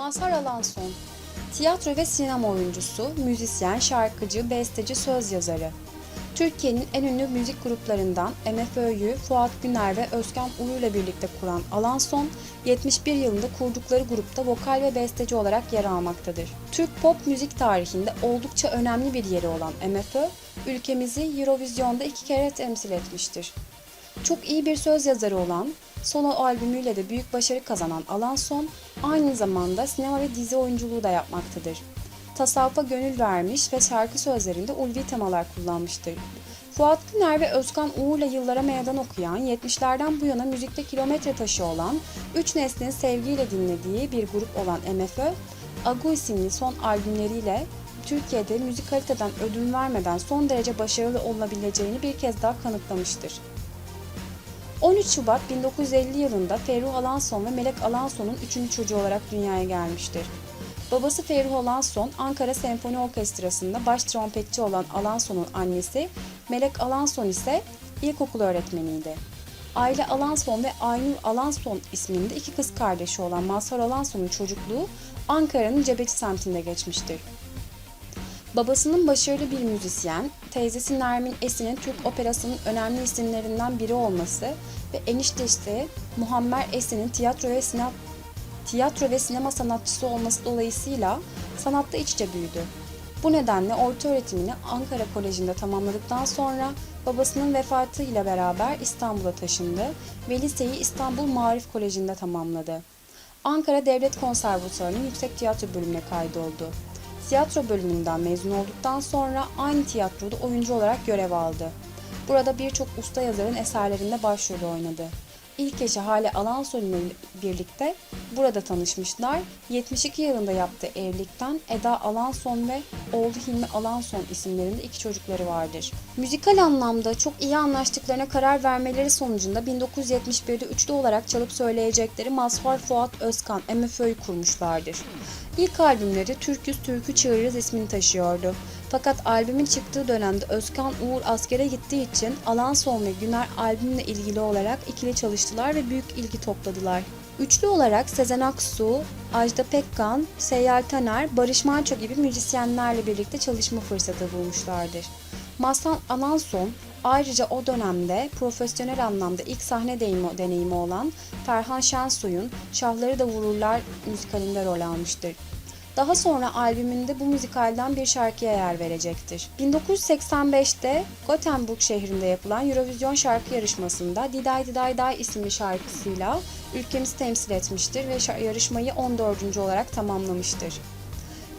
Mazhar Alanson Tiyatro ve sinema oyuncusu, müzisyen, şarkıcı, besteci, söz yazarı. Türkiye'nin en ünlü müzik gruplarından MFÖ'yü Fuat Güner ve Özkan Ulu ile birlikte kuran Alanson, 71 yılında kurdukları grupta vokal ve besteci olarak yer almaktadır. Türk pop müzik tarihinde oldukça önemli bir yeri olan MFÖ, ülkemizi Eurovision'da iki kere temsil etmiştir. Çok iyi bir söz yazarı olan, solo albümüyle de büyük başarı kazanan Alanson, aynı zamanda sinema ve dizi oyunculuğu da yapmaktadır. Tasavvufa gönül vermiş ve şarkı sözlerinde ulvi temalar kullanmıştır. Fuat Güner ve Özkan Uğur'la yıllara meydan okuyan, 70'lerden bu yana müzikte kilometre taşı olan, üç neslin sevgiyle dinlediği bir grup olan MFÖ, Agu isimli son albümleriyle Türkiye'de müzik kaliteden ödün vermeden son derece başarılı olabileceğini bir kez daha kanıtlamıştır. 13 Şubat 1950 yılında Ferruh Alanson ve Melek Alanson'un üçüncü çocuğu olarak dünyaya gelmiştir. Babası Ferruh Alanson, Ankara Senfoni Orkestrası'nda baş trompetçi olan Alanson'un annesi, Melek Alanson ise ilkokul öğretmeniydi. Aile Alanson ve Aynur Alanson isminde iki kız kardeşi olan Mazhar Alanson'un çocukluğu Ankara'nın Cebeci semtinde geçmiştir. Babasının başarılı bir müzisyen, teyzesi Nermin Esin'in Türk operasının önemli isimlerinden biri olması ve eniştesi Muammer Esin'in tiyatro ve sinema tiyatro ve sinema sanatçısı olması dolayısıyla sanatta iç büyüdü. Bu nedenle orta öğretimini Ankara Koleji'nde tamamladıktan sonra babasının vefatıyla beraber İstanbul'a taşındı ve liseyi İstanbul Marif Koleji'nde tamamladı. Ankara Devlet Konservatuvarı'nın yüksek tiyatro bölümüne kaydoldu. Tiyatro bölümünden mezun olduktan sonra aynı tiyatroda oyuncu olarak görev aldı. Burada birçok usta yazarın eserlerinde başrol oynadı. İlk eşi Hale Alanson ile birlikte burada tanışmışlar. 72 yılında yaptığı evlilikten Eda Alanson ve oğlu Hilmi Alanson isimlerinde iki çocukları vardır. Müzikal anlamda çok iyi anlaştıklarına karar vermeleri sonucunda 1971'de üçlü olarak çalıp söyleyecekleri Mazhar Fuat Özkan MFÖ'yü kurmuşlardır. İlk albümleri Türküz Türkü Çığırırız ismini taşıyordu. Fakat albümün çıktığı dönemde Özkan Uğur askere gittiği için Alanson ve Güner albümle ilgili olarak ikili çalıştılar ve büyük ilgi topladılar. Üçlü olarak Sezen Aksu, Ajda Pekkan, Seyyal Taner, Barış Manço gibi müzisyenlerle birlikte çalışma fırsatı bulmuşlardır. Mazhar Alanson ayrıca o dönemde profesyonel anlamda ilk sahne deneyimi, deneyimi olan Ferhan Şensoy'un Şahları da Vururlar müzikalinde rol almıştır. Daha sonra albümünde bu müzikalden bir şarkıya yer verecektir. 1985'te Gothenburg şehrinde yapılan Eurovision şarkı yarışmasında Diday Diday Day isimli şarkısıyla ülkemizi temsil etmiştir ve yarışmayı 14. olarak tamamlamıştır.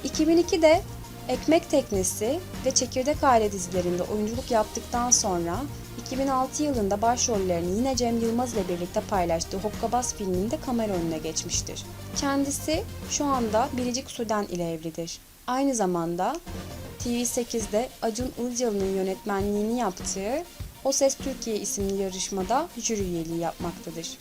2002'de Ekmek Teknesi ve Çekirdek Aile dizilerinde oyunculuk yaptıktan sonra 2006 yılında başrollerini yine Cem Yılmaz ile birlikte paylaştığı Hokkabaz filminde kamera önüne geçmiştir. Kendisi şu anda Biricik Suden ile evlidir. Aynı zamanda TV8'de Acun Ilıcalı'nın yönetmenliğini yaptığı O Ses Türkiye isimli yarışmada jüri üyeliği yapmaktadır.